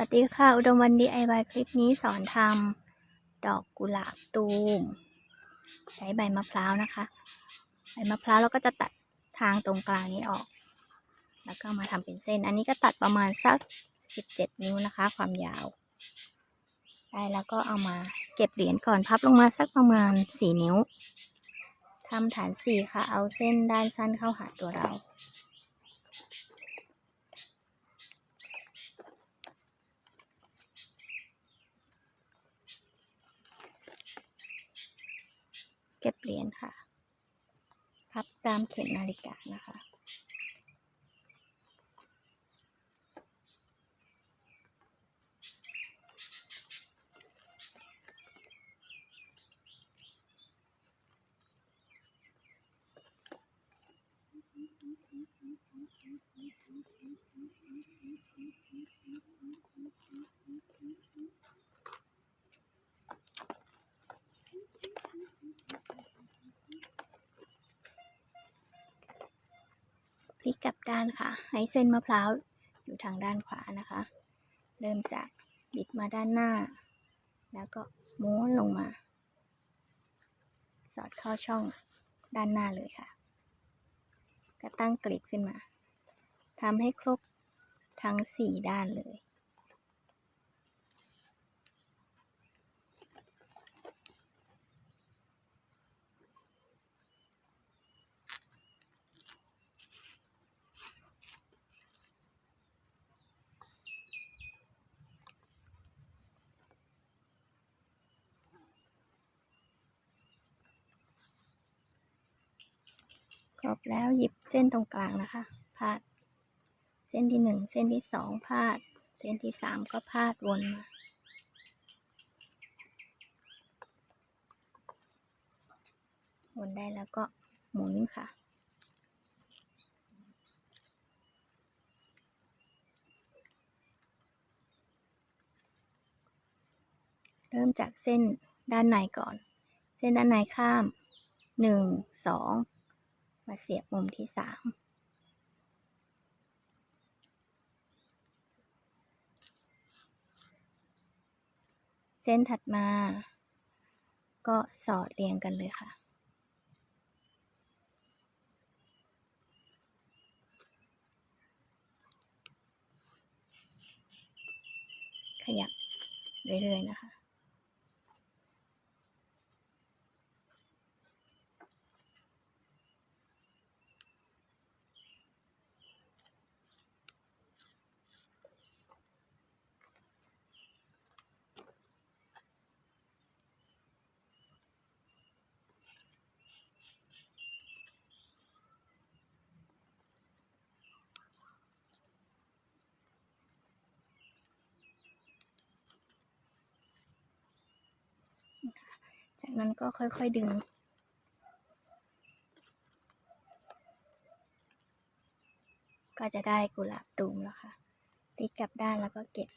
วัสดีค่ะ อุดมวัน DIY คลิปนี้สอนทำดอกกุหลาบตูม ใช้ใบมะพร้าวนะคะ ใบมะพร้าวเราก็จะตัดทางตรงกลางนี้ออก แล้วก็มาทำเป็นเส้น อันนี้ก็ตัดประมาณสัก 17 นิ้วนะคะ ความยาว ได้แล้วก็เอามาเก็บเหรียญก่อนพับลงมาสักประมาณ 4 นิ้วทำฐาน 4 ค่ะ เอาเส้นด้านสั้นเข้าหาตัวเรา เก็บเหรียญค่ะ พับตามเข็มนาฬิกานะคะ ลิกกลับด้านค่ะ ให้เส้นมะพร้าวอยู่ทางด้านขวานะคะ เริ่มจากบิดมาด้านหน้า แล้วก็ม้วนลงมา สอดเข้าช่องด้านหน้าเลยค่ะ ก็ตั้งกลีบขึ้นมาทำให้ครบทั้งสี่ด้านเลย ครบแล้วหยิบเส้นตรงกลางนะคะพาด เส้นที่หนึ่งเส้นที่สองพาด เส้นที่สามก็พาดวนมาวนได้แล้วก็หมุนค่ะ เริ่มจากเส้นด้านในก่อน เส้นด้านในข้ามหนึ่งสอง มาเสียบมุมที่สามเส้นถัดมา ก็สอดเรียงกันเลยค่ะขยับเรื่อยๆนะคะ จากนั้นก็ค่อยๆดึง ก็จะได้กุหลาบตูมแล้วค่ะ ติดกลับด้านแล้วก็เก็บ